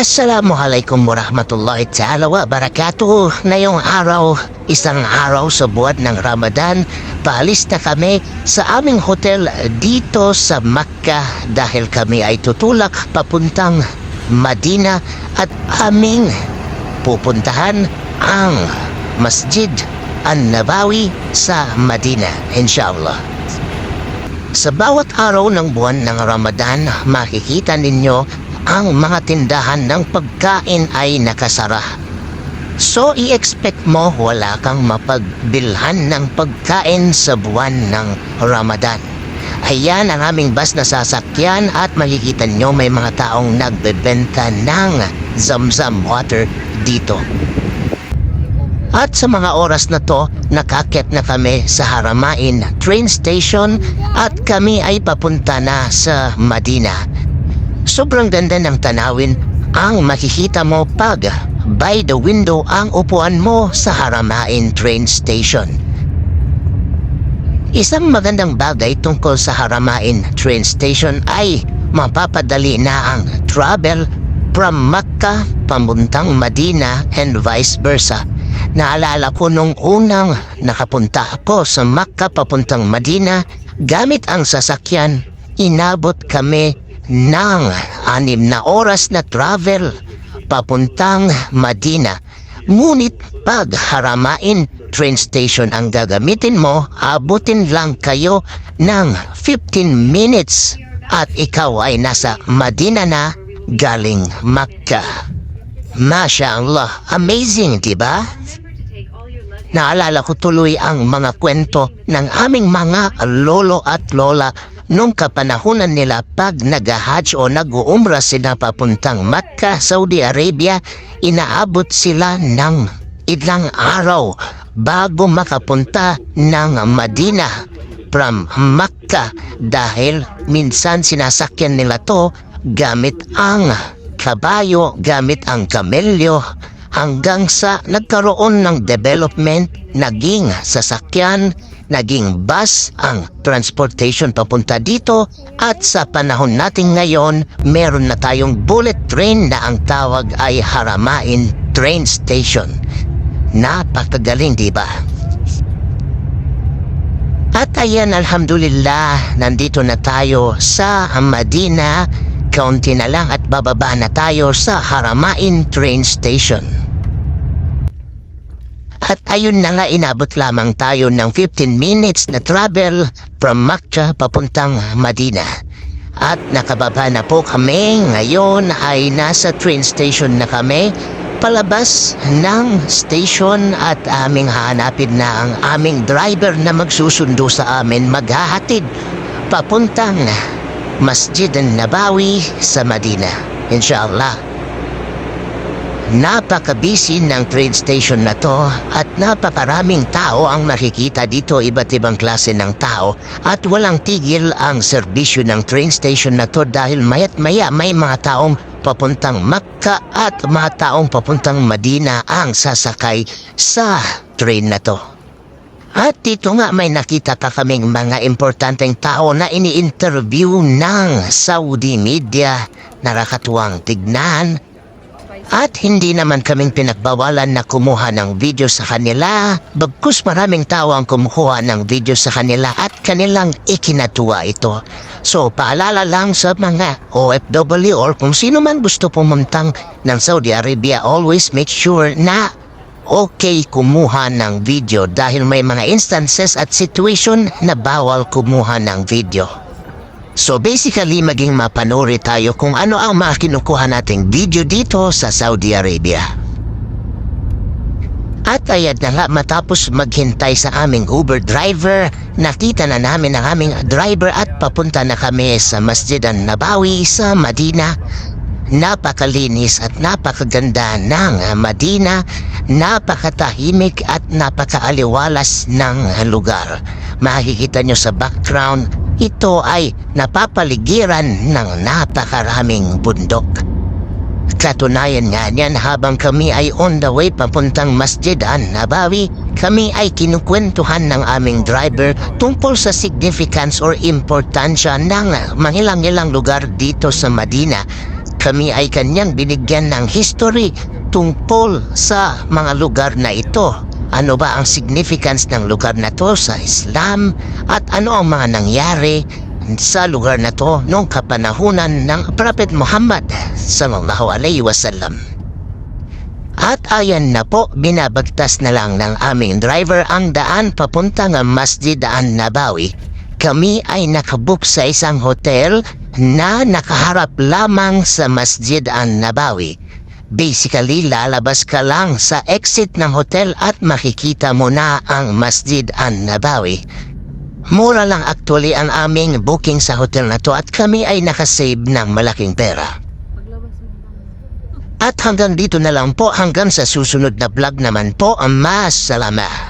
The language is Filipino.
Assalamualaikum warahmatullahi ta'ala wa barakatuh. Ngayong araw, isang araw sa buwan ng Ramadan, paalis na kami sa aming hotel dito sa Makkah dahil kami ay tutulak papuntang Madina at aming pupuntahan ang Masjid An-Nabawi sa Madina, inshallah. Sa bawat araw ng buwan ng Ramadan, makikita ninyo ang mga tindahan ng pagkain ay nakasara. So i-expect mo wala kang mapagbilhan ng pagkain sa buwan ng Ramadan. Ayan ang aming bus na sasakyan at makikita nyo may mga taong nagbebenta ng zamzam water dito. At sa mga oras na to, nakakit na kami sa Haramain train station at kami ay papunta na sa Madina. Sobrang ganda ng tanawin ang makikita mo pag by the window ang upuan mo sa Haramain train station. Isang magandang bagay tungkol sa Haramain train station ay mapapadali na ang travel from Makkah pamuntang Madina and vice versa. Naalala ko nung unang nakapunta ako sa Makkah papuntang Madina gamit ang sasakyan, inabot kami ng anim na oras na travel papuntang Madina. Ngunit pag haramain train station ang gagamitin mo, abutin lang kayo ng 15 minutes at ikaw ay nasa Madina na galing Makkah. Masya Allah, amazing, di ba? Naalala ko tuloy ang mga kwento ng aming mga lolo at lola nung kapanahunan nila pag nag-hajj o nag-uumra sila papuntang Makkah, Saudi Arabia, inaabot sila ng ilang araw bago makapunta ng Madina from Makkah dahil minsan sinasakyan nila to gamit ang kabayo, gamit ang kamelyo hanggang sa nagkaroon ng development, naging sasakyan, naging bus ang transportation papunta dito at sa panahon natin ngayon, meron na tayong bullet train na ang tawag ay Haramain Train Station. Napakagaling, di ba? At ayan, alhamdulillah, nandito na tayo sa Madina. Kaunti na lang at bababa na tayo sa Haramain Train Station. At ayun na nga inabot lamang tayo ng 15 minutes na travel from Makkah papuntang Madina. At nakababa na po kami. Ngayon ay nasa train station na kami. Palabas ng station at aming hanapin na ang aming driver na magsusundo sa amin maghahatid papuntang Masjid Nabawi sa Madina. Inshallah. Napaka-busy ng train station na to at napakaraming tao ang makikita dito iba't ibang klase ng tao at walang tigil ang serbisyo ng train station na to dahil mayat maya may mga taong papuntang Makka at mga taong papuntang Madina ang sasakay sa train na to. At dito nga may nakita pa kaming mga importanteng tao na ini-interview ng Saudi media. Nakakatuwang tignan at hindi naman kaming pinagbawalan na kumuha ng video sa kanila, bagkus maraming tao ang kumukuha ng video sa kanila at kanilang ikinatuwa ito. So paalala lang sa mga OFW or kung sino man gusto pumuntang ng Saudi Arabia, always make sure na okay kumuha ng video dahil may mga instances at situation na bawal kumuha ng video. So basically maging mapanuri tayo kung ano ang mga kinukuha nating video dito sa Saudi Arabia. At ayan na nga matapos maghintay sa aming Uber driver, nakita na namin ang aming driver at papunta na kami sa Masjid an Nabawi sa Madina. Napakalinis at napakaganda ng Madina, napakatahimik at napakaaliwalas ng lugar. Makikita nyo sa background, ito ay napapaligiran ng napakaraming bundok. Katunayan nga niyan habang kami ay on the way papuntang Masjid an Nabawi, kami ay kinukwentuhan ng aming driver tungkol sa significance or importansya ng mangilang-ilang lugar dito sa Madina kami ay kanyang binigyan ng history tungkol sa mga lugar na ito. Ano ba ang significance ng lugar na to sa Islam at ano ang mga nangyari sa lugar na to noong kapanahunan ng Prophet Muhammad sallallahu alaihi wasallam. At ayan na po, binabagtas na lang ng aming driver ang daan papunta ng Masjid an Nabawi. Kami ay nakabook sa isang hotel na nakaharap lamang sa Masjid an Nabawi. Basically, lalabas ka lang sa exit ng hotel at makikita mo na ang Masjid an Nabawi. Mura lang actually ang aming booking sa hotel na to at kami ay nakasave ng malaking pera. At hanggang dito na lang po hanggang sa susunod na vlog naman po ang mas salamat.